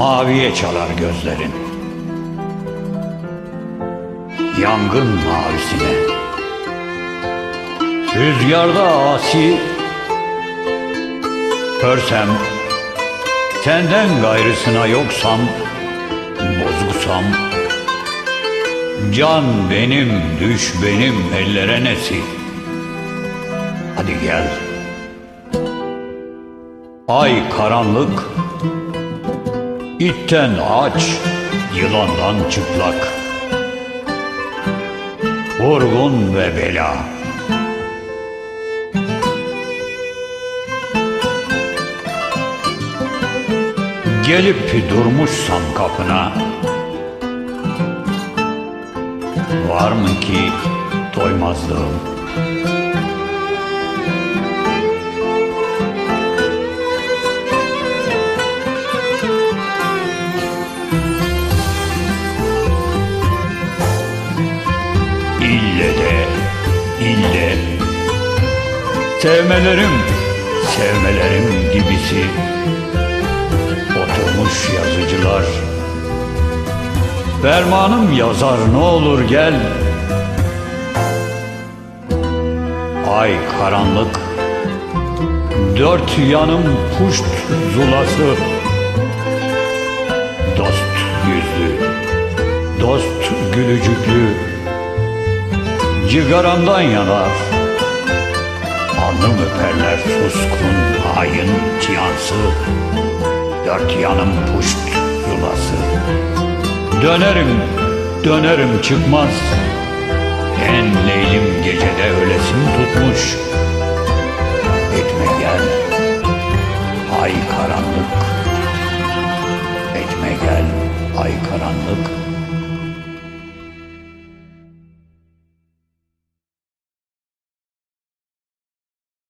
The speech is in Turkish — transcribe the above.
Maviye çalar gözlerin. Yangın mavisine. Rüzgarda asi. Körsem Senden gayrısına yoksam Bozgusam Can benim, düş benim ellere nesi? Hadi gel. Ay karanlık İtten aç, yılandan çıplak. Vurgun ve bela. Gelip durmuşsam kapına Var mı ki doymazlığım İlle de ille. Sevmelerim sevmelerim gibisi. Oturmuş yazıcılar. Fermanım yazar ne olur gel. Ay karanlık. Dört yanım puşt zulası. Dost yüzlü Dost gülücüklü Cigaramdan yanar Alnım öperler suskun hain cihansı Dört yanım puşt yulası Dönerim dönerim çıkmaz En leylim gecede ölesim tutmuş. Etme gel ay karanlık Etme gel ay karanlık.